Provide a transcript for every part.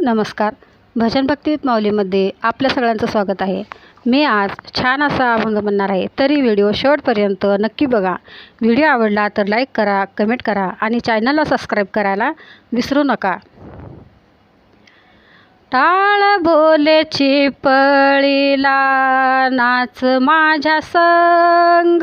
नमस्कार. भजन भक्तीत माऊलीमध्ये आपल्या सगळ्यांचं स्वागत आहे. मी आज छान असा अभंग म्हणणार आहे तरी व्हिडिओ शेवटपर्यंत नक्की बघा. व्हिडिओ आवडला तर लाईक करा कमेंट करा आणि चॅनलला सबस्क्राईब करायला विसरू नका. टाळ बोलेची पळीला नाच माझ्या संग.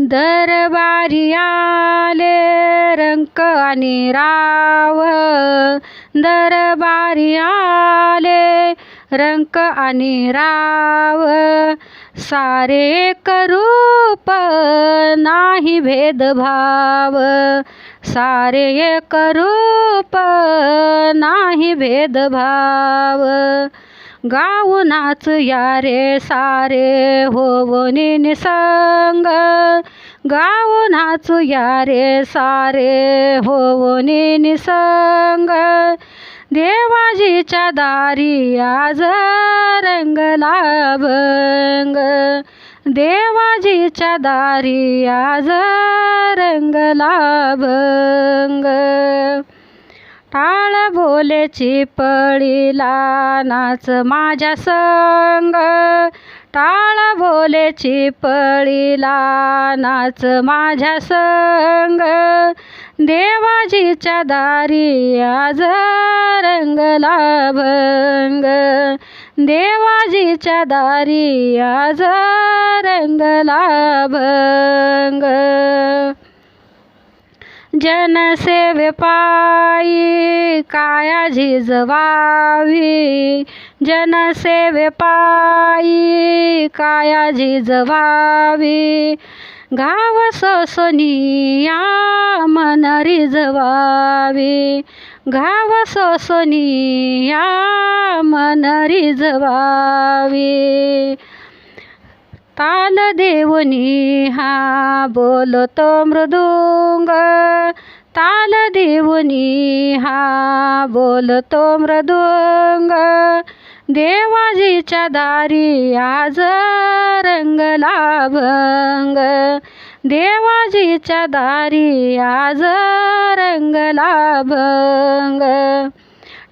दरबारी आले रंक आणि राव. दरबारी आले रंक आणि राव. सारे करूप नाही भेदभाव. सारे एक रूप नाही भेदभाव. गाऊ नाच या रे सारे होवनी निसंग. गाऊ नाच या रे सारे होवनी निसंग. देवाजीच्या दारी आज रंगला भंग देवाजीच्या दारी आज रंगला भंग टाळ भोलेची पळीला नाच माझ्या संग. टाळ भोलेची पळीला नाच माझ्या संग. देवाजीच्या दारी आज रंगला भंग देवाजीच्या दारी आज रंगला भंग जनसेवे पायी काया झिजवावी जनसेवे पायी काया झिजवावी गाव सोसनिया मन रिजवावी घाव सोसनिया मन रिजवावी ताल देवनी हा बोलतो मृदुंग. देवनी हा बोलतो मृदुंग. देवाजीच्या दारी आज रंगला भंग देवाजीच्या दारी आज रंगला भंग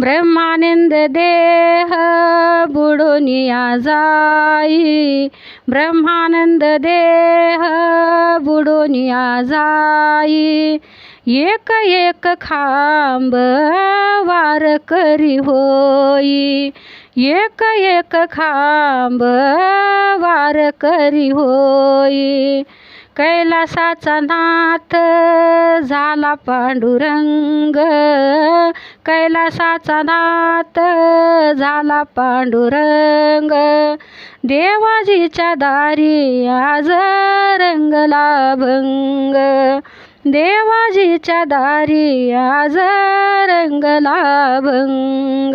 ब्रह्मानंद देह बुडोनिया जाई. ब्रह्मानंद देह बुडोनिया जाई. एक एक खांब वार करी होई. एक एक खांब वार करी होई. कैलासाचा नाथ झाला पांडुरंग. कैलासाचा नाथ झाला पांडुरंग. देवाजीच्या दारी आज रंगला भंग देवाजीच्या दारी आज रंगला भंग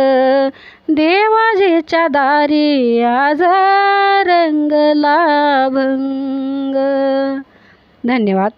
देवाजीच्या दारी आज रंगला भंग धन्यवाद.